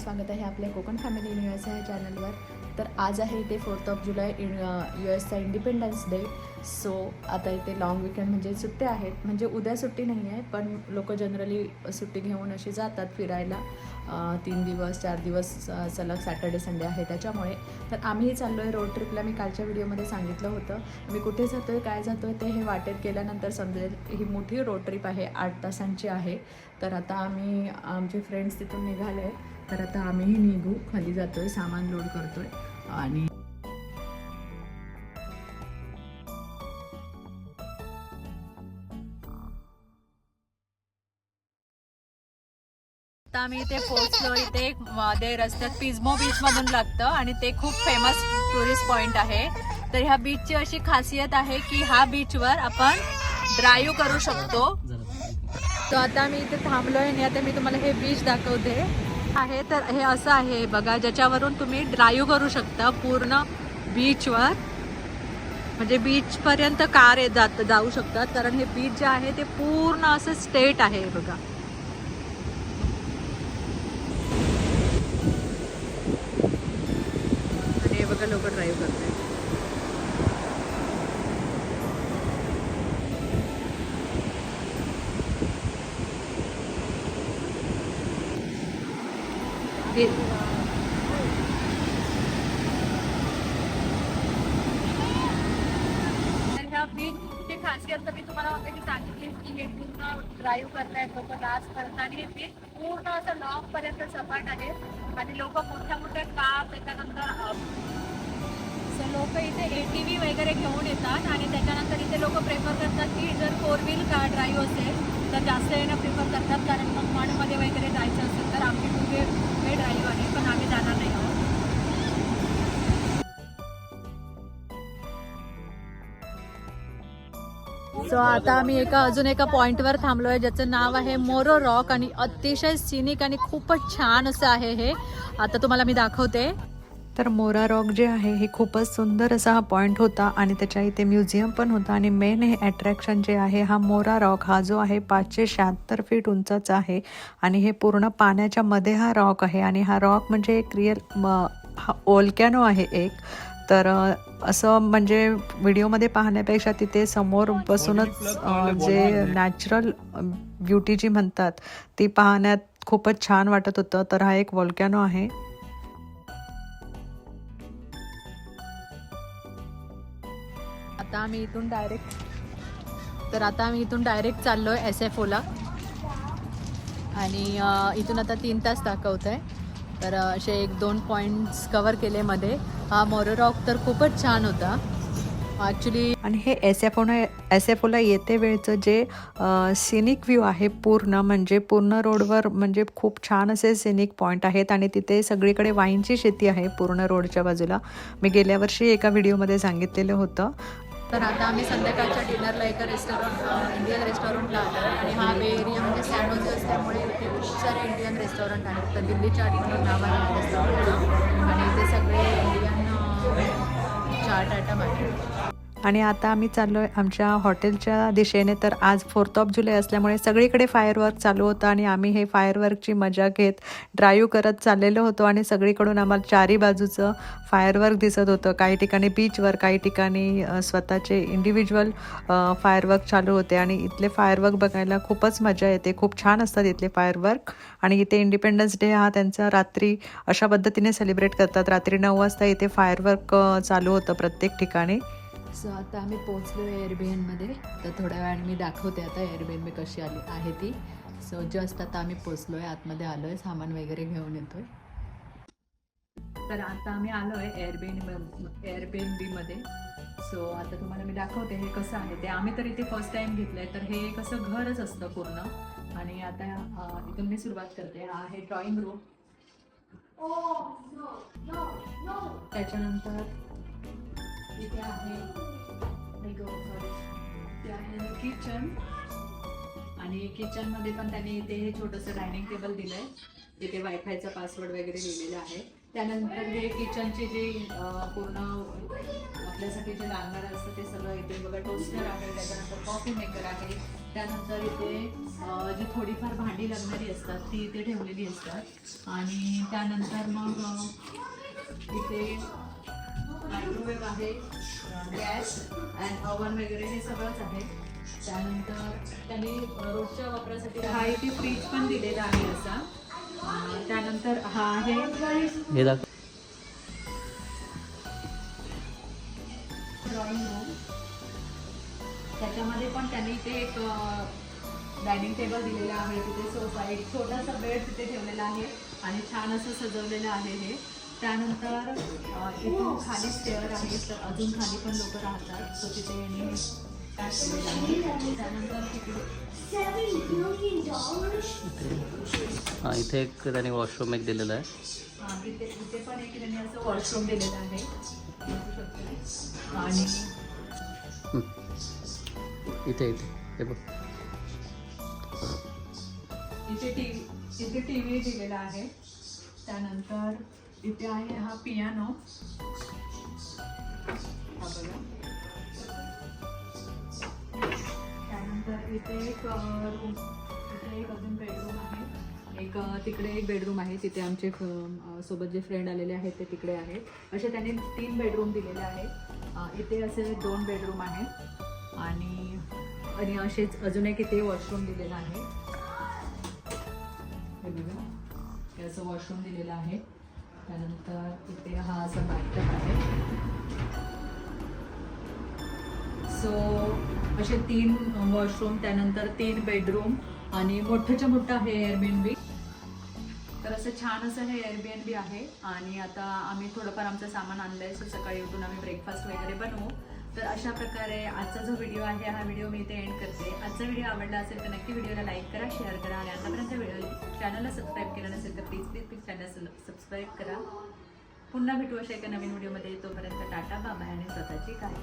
स्वागत आहे आपल्या कोकण फॅमिली युनिवर्स या चॅनलवर तर आज आहे इथे fourth of July in U एसचा independence day so आता इथे लॉंग विकेंड म्हणजे सुट्ट्या आहेत. म्हणजे उद्या सुट्टी नाही आहे पण लोक जनरली सुट्टी घेऊन अशी जातात फिरायला. तीन दिवस चार दिवस सलग सॅटर्डे संडे आहे त्याच्यामुळे. तर आम्हीही चाललो आहे रोड ट्रिपला मी कालच्या व्हिडिओमध्ये सांगितलं होतं. मी कुठे जातो आहे काय जातो आहे ते हे वाटेत गेल्यानंतर समजेल. ही मोठी रोड ट्रिप आहे आठ तासांची आहे. तर आता आम्ही आमचे फ्रेंड्स तिथून निघाले. तर आता आम्हीही निघू. खाली जातोय सामान लोड करतोय. आणि आता आम्ही इथे पोहोचलो इथे एक मध्ये रस्त्यात पिझमो बीच मधून लागतं आणि ते खूप फेमस टुरिस्ट पॉइंट आहे. तर ह्या बीचची अशी खासियत आहे की ह्या बीचवर आपण ड्राईव्ह करू शकतो. तर आता मी इथे थांबलोय आणि आता मी तुम्हाला हे बीच दाखवते. आहे तर हे असं आहे बघा ज्याच्यावरून तुम्ही ड्राईव्ह करू शकता पूर्ण बीचवर म्हणजे बीचपर्यंत कार येत जात जाऊ शकतात. कारण हे बीच जे आहे ते पूर्ण असं स्टेट आहे बघा. आणि हे बघा लोक ड्राईव्ह करतात हे- तर ह्या बीचची तर मी तुम्हाला ऑलरेडी सांगितली की हे पूर्ण ड्राईव्ह करतायत लोक डान्स करतात आणि हे बीच पूर्ण असं लॉंग पर्यंत सपाट आहे. आणि लोक मोठ्या मोठ्या काप त्याच्यानंतर लोक इथे ए टी व्ही वगैरे घेऊन येतात आणि त्याच्यानंतर इथे लोक प्रेफर करतात की जर फोर व्हील कार ड्राईव्ह असेल तर जास्त येणं प्रेफर करतात. कारण मग मनमध्ये वगैरे सो आता आम्ही एका अजून एका पॉइंटवर थांबलोय ज्याचं नाव आहे मोरो रॉक आणि अतिशय सिनिक आणि खूपच छान असं आहे हे. आता तुम्हाला मी दाखवते. तर मोरा रॉक जे आहे हे खूपच सुंदर असा हा पॉईंट होता आणि त्याच्या इथे म्युझियम पण होता आणि मेन हे अट्रॅक्शन जे आहे हा मोरा रॉक हा जो आहे पाचशे शहात्तर फीट उंचाचा आहे आणि हे पूर्ण पाण्याच्या मध्ये हा रॉक आहे आणि हा रॉक म्हणजे एक रिअल हा ओलकॅनो आहे एक. तर असं म्हणजे व्हिडिओमध्ये पाहण्यापेक्षा तिथे समोर बसूनच जे नॅचरल ब्युटी जी म्हणतात ती पाहण्यात खूपच छान वाटत होतं. तर हा एक वॉल्कॅनो आहे. आता आम्ही इथून डायरेक्ट तर आता आम्ही इथून डायरेक्ट चाललोय एस एफ ओला आणि इथून आता तीन तास दाखवत आहे तर असे एक दोन पॉईंट्स कवर केले मध्ये. हा मोरो रॉक तर खूपच छान होता. ॲक्च्युली आणि हे एस एफ ओला एस एफ ओला येते वेळचं जे सिनिक व्ह्यू आहे पूर्ण म्हणजे पूर्ण रोडवर म्हणजे खूप छान असे सिनिक पॉईंट आहेत आणि तिथे सगळीकडे वाईनची शेती आहे पूर्ण रोडच्या बाजूला. मी गेल्या वर्षी एका व्हिडिओमध्ये सांगितलेलं होतं. तर आता आम्ही संध्याकाळच्या डिनरला एका रेस्टॉरंट इंडियन रेस्टॉरंटला आलो आणि हा बे एरिया म्हणजे सॅनोजे असल्यामुळे इथे खूप सारे इंडियन रेस्टॉरंट आहेत. तर दिल्ली चाट म्हणून नाव आहे रेस्टॉरंटचं आणि इथे सगळे इंडियन ഷാർട്ടായിട്ട് മാറ്റി आणि आता आम्ही चाललो आहे आमच्या हॉटेलच्या दिशेने. तर आज फोर्थ ऑफ जुलै असल्यामुळे सगळीकडे फायरवर्क चालू होतं आणि आम्ही हे फायरवर्कची मजा घेत ड्राईव्ह करत चाललेलो होतो आणि सगळीकडून आम्हाला चारी बाजूचं फायरवर्क दिसत होतं. काही ठिकाणी बीचवर काही ठिकाणी स्वतःचे इंडिव्हिज्युअल फायरवर्क चालू होते आणि इथले फायरवर्क बघायला खूपच मजा येते. खूप छान असतात इथले फायरवर्क आणि इथे इंडिपेंडन्स डे हा त्यांचा रात्री अशा पद्धतीने सेलिब्रेट करतात. रात्री नऊ वाजता इथे फायरवर्क चालू होतं प्रत्येक ठिकाणी. सो आता आम्ही पोहोचलो एअरबीएनमध्ये तर थोड्या वेळाने मी दाखवते आता एअरबीएन मी कशी आली आहे ती. सो जस्ट आता आम्ही पोचलो आहे आतमध्ये आलो आहे सामान वगैरे घेऊन येतोय. तर आता आम्ही आलो आहे एअरबीएन एअरबीएन बीमध्ये सो आता तुम्हाला मी दाखवते हे कसं आहे ते. आम्ही तर इथे फर्स्ट टाइम घेतलं आहे तर हे कसं घरच असतं पूर्ण. आणि आता इथून मी सुरुवात करते. हा आहे ड्रॉइंग रूम त्याच्यानंतर इथे आहे गं, ते आहे किचन आणि किचनमध्ये पण त्यांनी इथे हे छोटंसं डायनिंग टेबल दिलंय इथे वायफायचा पासवर्ड वगैरे लिहिलेला आहे. त्यानंतर हे किचनचे जे पूर्ण आपल्यासाठी जे लागणार असतं ते सगळं इथे बघा टोस्टर आहे त्याच्यानंतर कॉफी मेकर आहे. त्यानंतर इथे जी थोडीफार भांडी लागणारी असतात ती इथे ठेवलेली असतात. आणि त्यानंतर मग इथे मायक्रोवेव्ह आहे गॅस अँड ओव्हन वगैरे हे सगळंच आहे. त्यानंतर त्यांनी रोजच्या वापरासाठी हा इथे फ्रीज पण दिलेला आहे असा. त्यानंतर हा आहे. हे दाखव. ड्रॉइंग रूम त्याच्यामध्ये पण त्यांनी इथे एक डायनिंग टेबल दिलेला आहे. तिथे सोफा एक छोटासा बेड तिथे ठेवलेला आहे. आणि छान असं सजवलेलं आहे हे. त्यानंतर इथून खाली स्टेअर आहे तर अजून खाली पण लोक राहतात सो तिथे हे हां इथे एक त्याने वॉशरूम एक दिलेला आहे. इथे इथे पण एक त्यांनी असं वॉशरूम दिलेलं आहे. आणि. इथे इथे. हे बघ. इथे टी इथे टी व्ही दिलेला आहे. त्यानंतर इथे आहे हा पियानो. हा बघा. त्यानंतर इथे एक रूम. इथे एक अजून बेडरूम आहे. एक तिकडे एक बेडरूम आहे. तिथे आमचे सोबत जे फ्रेंड आलेले आहेत ते तिकडे आहेत. असे त्यांनी तीन बेडरूम दिलेले आहेत इथे असे दोन बेडरूम आहेत आणि आणि असेच अजून एक इथे वॉशरूम दिलेलं आहे. हे बघा. हे असं वॉशरूम दिलेलं आहे. त्यानंतर तिथे हा असा बाथटब आहे. सो असे तीन वॉशरूम त्यानंतर तीन बेडरूम आणि मोठंच्या मोठं आहे एअरबीएनबी तर असं छान असं हे एअरबीएनबी आहे आणि आता आम्ही थोडंफार आमचं सामान आणलं आहे सो सकाळी उठून आम्ही ब्रेकफास्ट वगैरे बनवू. तर अशा प्रकारे आजचा जो व्हिडिओ आहे हा व्हिडिओ मी इथे एंड करते. आजचा व्हिडिओ आवडला असेल तर नक्की व्हिडिओला लाईक करा शेअर करा. आणि आतापर्यंत व्हिडिओ चॅनलला सबस्क्राईब केलं नसेल तर सबस्क्राईब करा. पुन्हा भेटू अशा एका नवीन व्हिडिओमध्ये तोपर्यंत टाटा बाबा आणि स्वतःची काय